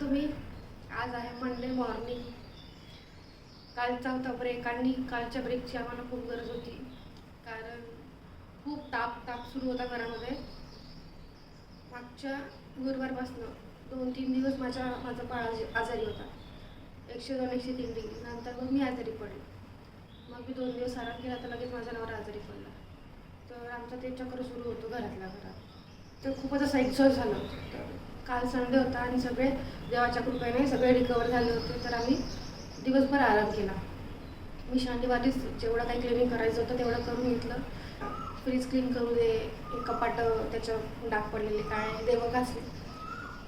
तुम्ही? आज आहे मंडे मॉर्निंग कालचा होता ब्रेक आणि कालच्या ब्रेकची आम्हाला खूप गरज होती. कारण खूप ताप ताप सुरू होता घरामध्ये. मागच्या गुरुवारपासनं दोन तीन दिवस माझ्या माझा बाळ आजारी होता. एकशे दोन एकशे तीन डिग्री. नंतर मग मी आजारी पडले. मग मी दोन दिवस आराम केला तर लगेच माझा नवरा आजारी पडला. तर आमचा ते चक्र सुरू होतो घरातल्या घरात. तर खूपच असं एक्झॉस्ट झालं तर काल संडे होता आणि सगळे देवाच्या कृपेने सगळे रिकवर झाले होते. तर आम्ही दिवसभर आराम केला. मी शांतीवारीच जेवढं काही क्लिनिंग करायचं होतं तेवढं करून घेतलं. फ्रीज क्लीन करू दे कपाट त्याच्यावर डाग पडलेले काय देवं घासले.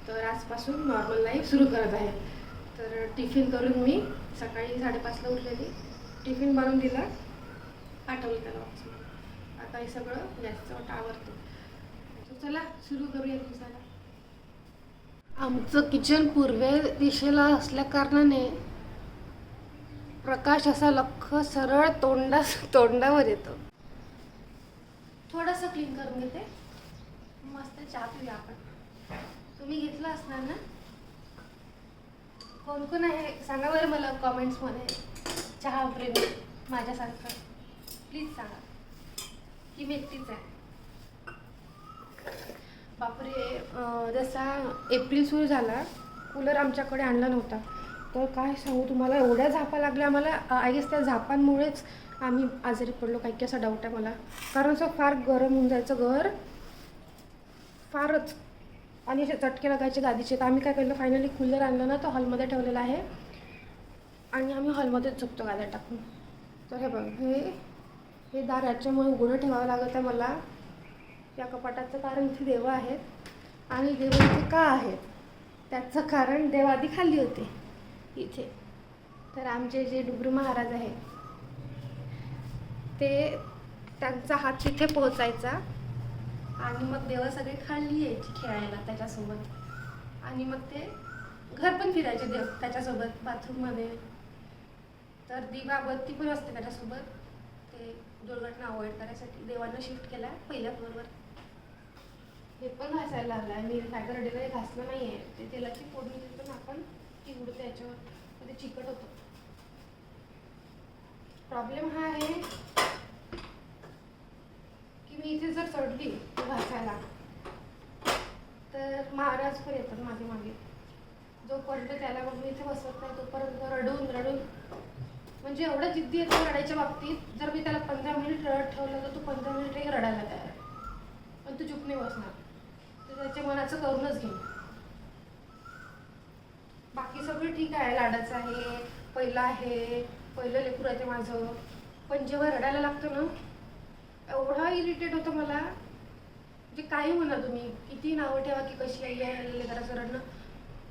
तर आजपासून नॉर्मल लाईफ सुरू करत आहे. तर टिफिन करून मी सकाळी साडेपाचला उठलेली. टिफिन बनवून दिला. पाठवलं त्याला ऑफिसमध्ये आता हे सगळं गॅसचं वाटा चला सुरू करूया दिवसाला आमचं किचन पूर्वे दिशेला असल्या कारणाने प्रकाश असा लख सरळ तोंडा तोंडावर येतो. थोडंसं क्लीन करून घेते. मस्त चहा पिऊया आपण. तुम्ही घेतला असणार ना? कोण कोण आहे? सांगा बरं मला कॉमेंट्समध्ये चहा प्रेमी माझ्यासारखं. प्लीज सांगा. की मी एकटीच आहे. बापरे जसा एप्रिल सुरू झाला कूलर आमच्याकडे आणला नव्हता. तर काय सांगू तुम्हाला एवढ्या झापा लागल्या आम्हाला. आय गेस त्या झापांमुळेच आम्ही आजारी पडलो. काही की असा डाऊट आहे मला. कारण असं फार गरम होऊन जायचं घर. फारच. आणि असे चटके लागायचे गादीचे. तर आम्ही काय केलं फायनली कूलर आणलं ना तो हॉलमध्ये ठेवलेला आहे. आणि आम्ही हॉलमध्येच झोपतो गाद्या टाकून. तर हे बघ हे हे दार याच्यामुळे उघडं ठेवावं लागत आहे मला. त्या कपाटाचं कारण इथे देव आहेत आणि देव इथे का आहेत? त्याचं कारण देव आधी खाली होते. इथे. तर आमचे जे डुबरू महाराज आहे ते त्यांचा हात तिथे पोहोचायचा आणि मग देव सगळे खाली यायची खेळायला त्याच्यासोबत. आणि मग ते घर पण फिरायचे देव त्याच्यासोबत बाथरूममध्ये. तर दिवा बत्ती पण असते त्याच्यासोबत. ते दुर्घटना अवॉइड करायसाठी देवांना शिफ्ट केला पहिल्या फ्लोअरवर. हे पण घासायला लागला आहे मी सॅटरडेला घासलं नाही आहे ते तेलाची फोडणी देतो ना आपण ती उडते याच्यावर ते चिकट होतं. प्रॉब्लेम हा आहे की मी इथे जर चढली घासायला तर महाराज पण येतात मागे मागे. जो पडतो त्याला मग मी इथे बसत नाही तोपर्यंत रडून रडून. म्हणजे एवढं जिद्दी येतो रडायच्या बाबतीत. जर मी त्याला पंधरा मिनिट रडत ठेवलं तर तू पंधरा मिनिट एक रडायला तयार पण तू चुप नाही बसणार. त्याच्या मनाचं करूनच घे. बाकी सगळं ठीक आहे लाडाचं आहे पहिलं आहे पहिलं लेकरू आहे ते माझं. पण जेव्हा रडायला लागतं ना एवढा इरिटेट होतं मला. म्हणजे काही म्हणा तुम्ही किती नावं ठेवा की कशी आई आहे लेकराचं रडणं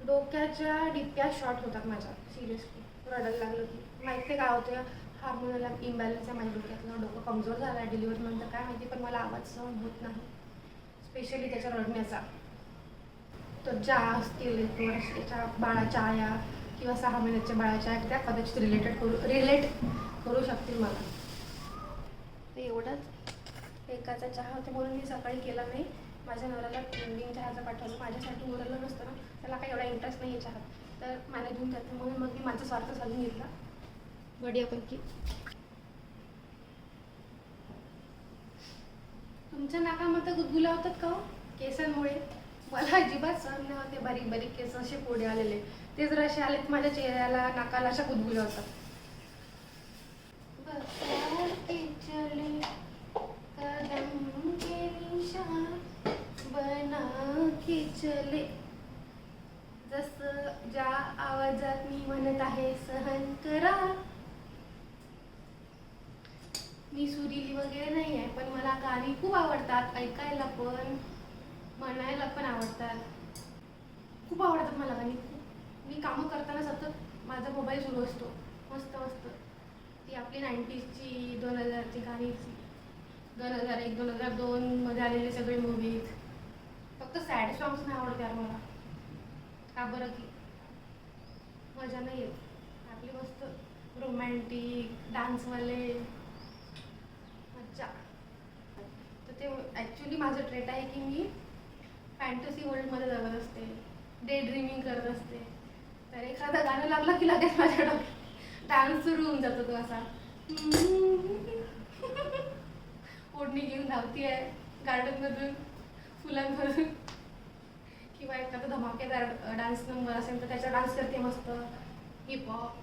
डोक्याच्या डिप्प्या शॉर्ट होतात माझ्या सिरियसली रडायला लागलं की. माहिती काय होतं हार्मोनल इम्बॅलन्स आहे माझ्या डोक्यातलं डोकं कमजोर झालं आहे डिलिव्हरी नंतर काय माहिती पण मला आवाज सहन होत नाही. स्पेशली त्याच्या रडण्याचा. तर ज्या असतील एक वर्षाच्या बाळाच्या आया किंवा सहा महिन्याच्या बाळाच्या आया त्या कदाचित रिलेटेड करू रिलेट करू शकतील मला. तर एवढंच एकाचा चहा होते म्हणून मी सकाळी केला नाही. माझ्या नवऱ्याला ट्रेंडिंग चहाचा पाठवलं. माझ्यासाठी उरलं नसतं ना. त्याला काही एवढा इंटरेस्ट नाही आहे चहात तर मला घेऊन जाते म्हणून मग मी माझा स्वार्थ साधून घेतला. बढियापैकी तुमच्या नाकामध्ये गुदगुल्या होतात का हो? केसांमुळे. मला अजिबात सहन नाही होते बारीक बारीक केस असे पुढे आलेले. ते जर असे आले तर माझ्या चेहऱ्याला नाकाला अशा गुदगुल्या होतात. बता बना चले. जसं ज्या आवाजात मी म्हणत आहे सहन करा. मी सुरीली वगैरे नाही आहे पण मला गाणी खूप आवडतात ऐकायला पण म्हणायला पण आवडतात. खूप आवडतात मला गाणी. खूप मी कामं करताना सतत माझा मोबाईल सुरू असतो. मस्त मस्त. ती आपली नाईन्टीजची दोन हजारची गाणीची. दोन हजार एक दोन हजार दोनमध्ये आलेले सगळे मूवीज फक्त सॅड सॉंग्स नाही आवडत यार मला. का बरं की? मजा नाही येत. आपली मस्त रोमॅन्टिक डान्सवाले मज्जा तर ते ॲक्च्युली माझं ट्रेट आहे की मी फॅन्टसी वर्ल्डमध्ये जगत असते. डे ड्रीमिंग करत असते. तर एखादं गाणं लागलं की लगेच माझ्या डोक्यात डान्स सुरू होऊन जातो तो असा. ओढणी घेऊन धावती आहे गार्डनमधून फुलांमधून. किंवा एखादा धमाकेदार डान्स नंबर असेल तर त्याचा डान्स करते मस्त. हिपहॉप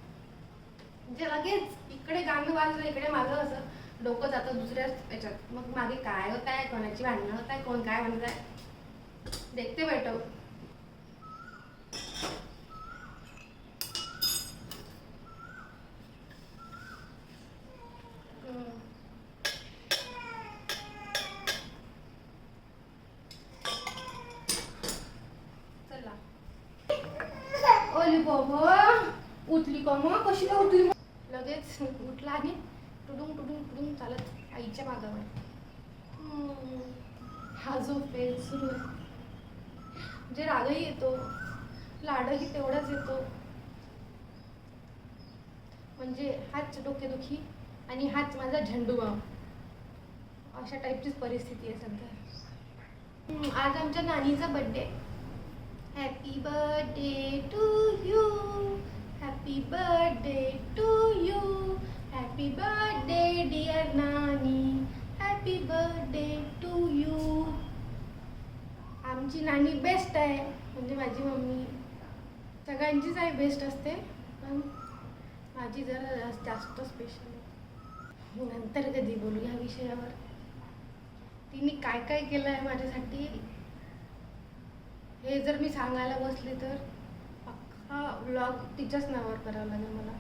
म्हणजे लगेच इकडे गाणं वाजलं इकडे माझं असं. डोकं जातं दुसऱ्या याच्यात. मग मागे काय होत आहे कोणाची भांडणं होत आहे कोण काय म्हणत आहे देखते बैठो हम्म. चला ओली बाबा उठली का मग कशी काय उठली लगेच उठला आणि टुडुंग टुडुंग टुडुंग चालत आईच्या मागावर. हा जो फेज सुरू. आहे म्हणजे रागही येतो लाडही तेवढाच येतो. म्हणजे हाच डोकेदुखी आणि हाच माझा झेंडूबाम अशा टाईपचीच परिस्थिती आहे सध्या. आज आमच्या नानीचा birthday happy birthday to you happy birthday to आहे. म्हणजे माझी मम्मी सगळ्यांचीच आहे बेस्ट असते. पण माझी जरा जास्त- स्पेशल नंतर कधी बोलू ह्या विषयावर? तिने काय काय केलं आहे माझ्यासाठी? हे जर मी सांगायला बसले तर अख्खा व्लॉग तिच्याच नावावर करावा लागेल मला.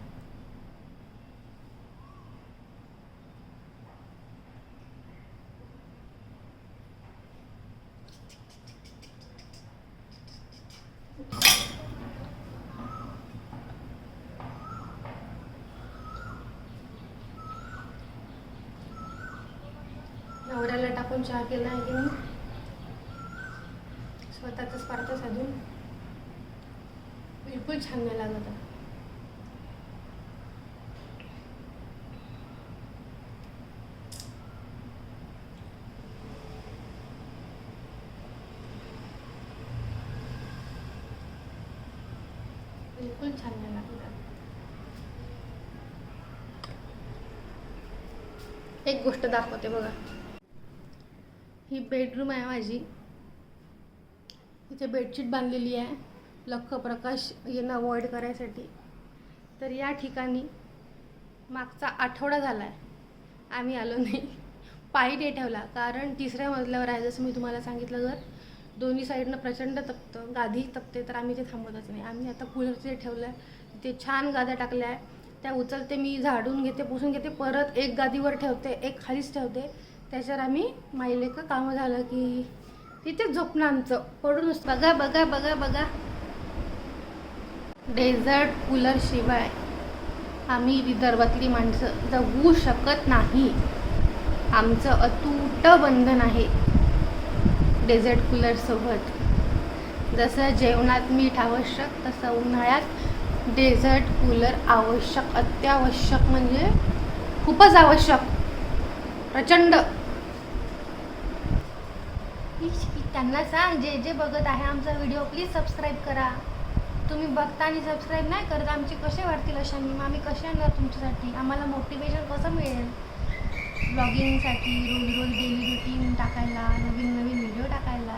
आपण चहा केला आहे की नाही? स्वतःचा स्वार्थ साधून बिलकुल छान नाही लागत बिलकुल छान नाही लागत एक गोष्ट दाखवते बघा. ही बेडरूम आहे माझी. इथे बेडशीट बांधलेली आहे. लख प्रकाश येणं अवॉइड करायसाठी. तर या ठिकाणी मागचा आठवडा झाला आहे आम्ही आलो नाही. पायी नाही ठेवला. कारण तिसऱ्या मजल्यावर आहे जसं मी तुम्हाला सांगितलं जर. दोन्ही साईडनं प्रचंड तपतं. गादी तपते तर आम्ही ते थांबवतच नाही. आम्ही आता कूलरचे ठेवलं आहे ते छान गाद्या टाकल्या आहे त्या उचलते मी झाडून घेते पुसून घेते परत एक गादीवर ठेवते एक खालीच ठेवते. त्याच्यावर आम्ही माहिले का कामं झालं की तिथेच झोपणं आमचं. पडूनच बघा बघा बघा बघा. डेझर्ट कूलर शिवाय आम्ही विदर्भातली माणसं जगू शकत नाही. आमचं अतूट बंधन आहे डेझर्ट कूलरसोबत जसं जेवणात मीठ आवश्यक तसं उन्हाळ्यात डेझर्ट कूलर आवश्यक अत्यावश्यक म्हणजे खूपच आवश्यक. प्रचंड. प्लीज त्यांना सांग जे जे बघत आहे आमचा व्हिडिओ प्लीज सबस्क्राईब करा. तुम्ही बघता आणि सबस्क्राईब नाही करत आमचे कसे वाढतील अशा मी आम्ही कसे आणणार तुमच्यासाठी? आम्हाला मोटिवेशन कसं मिळेल? ब्लॉगिंगसाठी रोज रोज डेली रुटीन टाकायला नवीन नवीन व्हिडिओ टाकायला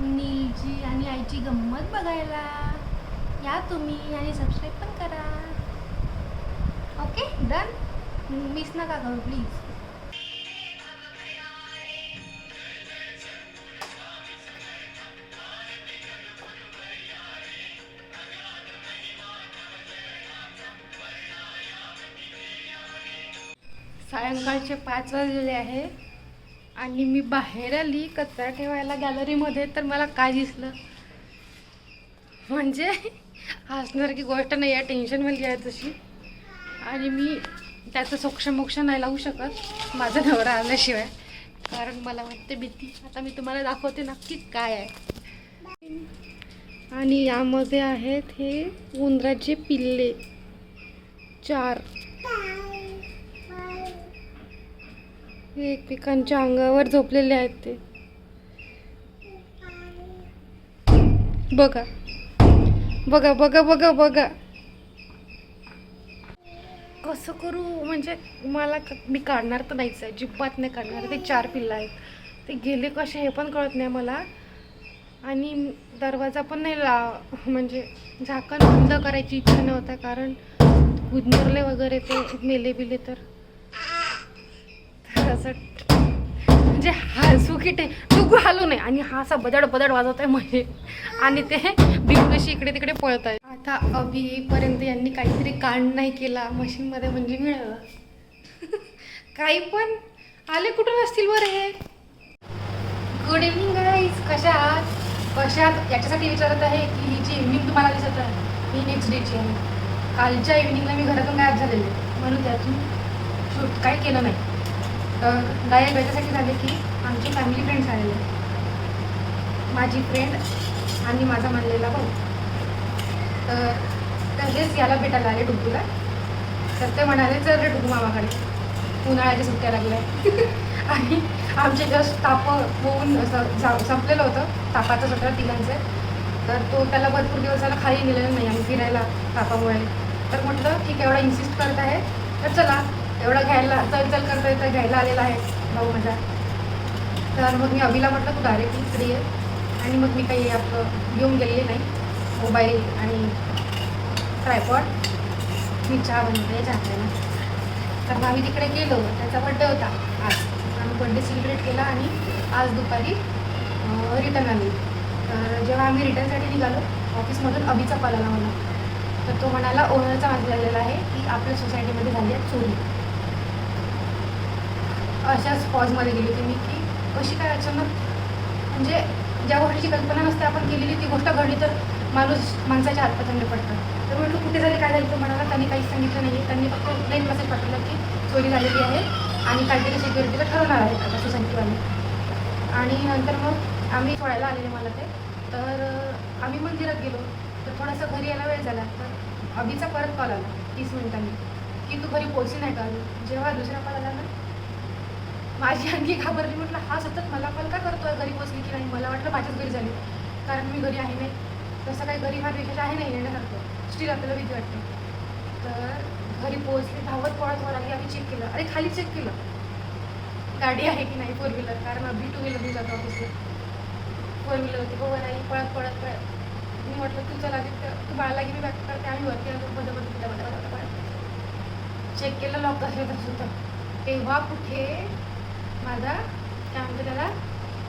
नीची आणि आईची गंमत बघायला. या तुम्ही आणि सबस्क्राईब पण करा. ओके डन मिस नका करू प्लीज सायंकाळचे पाच वाजलेले आहे. आणि मी बाहेर आली कचरा ठेवायला गॅलरीमध्ये तर मला काय दिसलं? म्हणजे हसण्यासारखी गोष्ट नाही आहे टेन्शनमध्ये आहे तशी. आणि मी त्याचं सोक्षमोक्ष नाही लावू शकत माझा नवरा आल्याशिवाय. कारण मला वाटते भीती. आता मी तुम्हाला दाखवते नक्की काय आहे. आणि यामध्ये आहेत हे उंदराचे पिल्ले. चार. हे एकमेकांच्या अंगावर झोपलेले आहेत ते. बघा. बघा बघा बघा बघा. कसं करू? म्हणजे मला मी काढणार तर नाहीच आहे जिब्बात नाही काढणार. ते चार पिल्लं आहेत. ते गेले कसे हे पण कळत नाही मला. आणि दरवाजा पण नाही ला म्हणजे झाकण बंद करायची इच्छा नव्हता कारण गुदमरले वगैरे ते मेले बिले तर. असं म्हणजे हसू की ते डुगू हालू नाही आणि हा असा बदड बदड वाजवत आहे म्हणजे आणि ते बिंगशी इकडे तिकडे पळत आहे आता अभि येईपर्यंत यांनी काहीतरी कांड नाही केला. मशीनमध्ये म्हणजे मिळालं. काही पण. आले कुठून असतील बरं हे? गुड इव्हनिंग गाईज कशा आहात कशा आहात याच्यासाठी विचारत आहे की ही जी इव्हनिंग तुम्हाला दिसत आहे ही नेक्स्ट डेची आहे. कालच्या इव्हनिंगला मी घरातून गायब झालेले. म्हणून त्यातून शूट काही केलं नाही. तर गायब याच्यासाठी झाले की आमचे फॅमिली फ्रेंड्स आलेले. माझी फ्रेंड आणि माझा मानलेला भाऊ. तर तसेच याला भेटायला आले डुबूला तर ते म्हणाले चल रे डुबू मामाकडे. उन्हाळ्याच्या सुट्ट्या लागल्या आणि आमचे जस्ट ताप होऊन असं जा संपलेलं होतं. तापाचं सत्र तिघांचं. तर तो त्याला भरपूर दिवसाला खाली नेलेलं नाही आम्ही फिरायला तापामुळे. तर म्हटलं ठीक एवढा इन्सिस्ट करत आहे. तर चला एवढा घ्यायला चल चल करता येतं घ्यायला आलेला आहे भाऊ माझा. तर मग मी अभिला म्हटलं तू डायरेक्ट इकडे ये. आणि मग मी काही आपलं घेऊन गेलेले नाही. मोबाईल आणि ट्रायपॉड मी चहा बनवते चहा ना तर मग आम्ही तिकडे गेलो त्याचा बड्डे होता आज. आम्ही बड्डे सेलिब्रेट केला आणि आज दुपारी रिटर्न आली. तर जेव्हा आम्ही रिटर्नसाठी निघालो ऑफिसमधून अभिचा कॉल आला मला. तर तो म्हणाला ओनरचा मेसेज आलेला आहे की आपल्या सोसायटीमध्ये झाली आहे चोरी. अशाच पॉजमध्ये गेली होती मी की कशी काय अचानक म्हणजे ज्या गोष्टीची कल्पना नसते आपण केलेली ती गोष्ट घडली तर माणूस माणसाच्या हातपातंड पडतात तर म्हटलं कुठे झाले काय झालं तर म्हणाला त्यांनी काहीच सांगितलं नाही त्यांनी फक्त प्लेन मेसेज पाठवलं की चोरी झालेली आहे आणि काहीतरी सिक्युरिटीला ठरवणार आहे आता सोसायटीवाले आणि नंतर मग आम्ही सोडायला आलेले मला ते. तर आम्ही मंदिरात गेलो. तर थोडासा घरी यायला वेळ झाला. तर अभिचा परत कॉल आला तीस मिनिटांनी की तू घरी पोहोचली नाही का जेव्हा दुसरा कॉल आला ना माझी आणखी घाबरली म्हटलं हा सतत मला कॉल का करतोय घरी बसली की नाही? मला वाटलं माझ्याच घरी झाली. कारण मी घरी आहे नाही. तसं काही घरी हा विशेष आहे नाही येण्यासारखं. स्टील आपल्याला भीती वाटते. तर घरी पोहोचली धावत पळत वर आली आम्ही चेक केलं. अरे खाली चेक केलं. गाडी आहे की नाही फोर व्हीलर कारण अभि टू व्हीलर जातो ऑफिसला फोर व्हीलर होती. हो नाही पळत पळत पळत. मी म्हटलं तू चला आधी तू बाळाला की मी बॅक करते आम्ही वरती आलो बदल बदल बदल बदल चेक केलं लॉक कसे होतं तेव्हा कुठे माझा काय म्हणतो त्याला?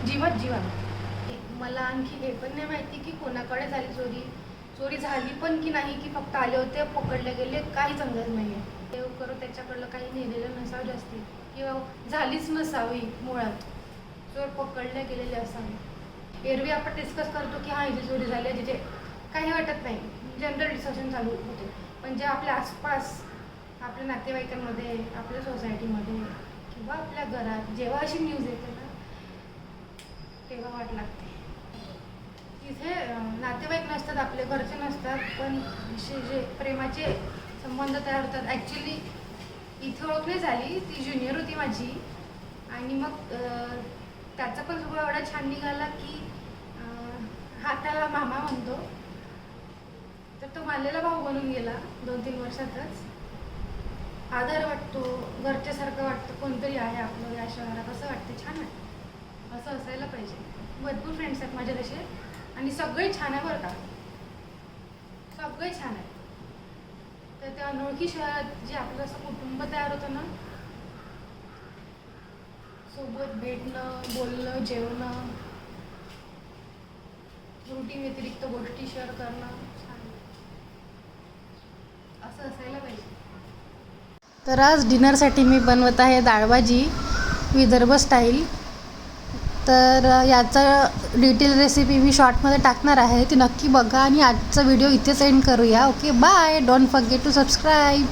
जीवत जीवन. मला आणखी हे पण नाही माहिती की कोणाकडे झाली चोरी. चोरी झाली पण की नाही की फक्त आले होते पकडले गेले काही समजत नाही आहे देव करो त्याच्याकडलं काही नेलेलं नसावं जास्ती. किंवा झालीच नसावी मुळात. चोर पकडले गेलेले असावे. एरवी आपण डिस्कस करतो की हा इथे चोरी झाली आहे जिथे काही वाटत नाही. जनरल डिस्कशन चालू होते. पण जे आपल्या आसपास आपल्या नातेवाईकांमध्ये आपल्या सोसायटीमध्ये किंवा आपल्या घरात जेव्हा अशी न्यूज येते ना तेव्हा वाट लागते. तिथे नातेवाईक नसतात आपले घरचे नसतात पण असे जे प्रेमाचे संबंध तयार होतात. ॲक्च्युली इथे ओळख नाही झाली ती ज्युनियर होती माझी. आणि मग त्याचा पण स्वभाव एवढा छान निघाला की हा त्याला मामा म्हणतो. तर तो मालेला भाऊ बनून गेला दोन तीन वर्षातच. आदर वाटतो घरच्यासारखं वाटतं कोणतरी आहे आपलं या शहरात असं वाटतं. छान आहे. असं असायला पाहिजे. भरपूर फ्रेंड्स आहेत माझे तसे. आणि सगळे छान आहे बरं का. सगळे छान आहे तर त्या अनोळखी शहरात जे आपलं असं कुटुंब तयार होतं ना सोबत भेटणं बोलणं जेवणं रुटीन व्यतिरिक्त गोष्टी शेअर करणं छान असं असायला पाहिजे. तर आज डिनरसाठी मी बनवत आहे डाळभाजी विदर्भ स्टाईल. तर याचा डिटेल रेसिपी मी शॉर्टमध्ये टाकणार आहे ती नक्की बघा आणि आजचा व्हिडिओ इथेच एंड करूया. Okay bye. Don't forget to subscribe.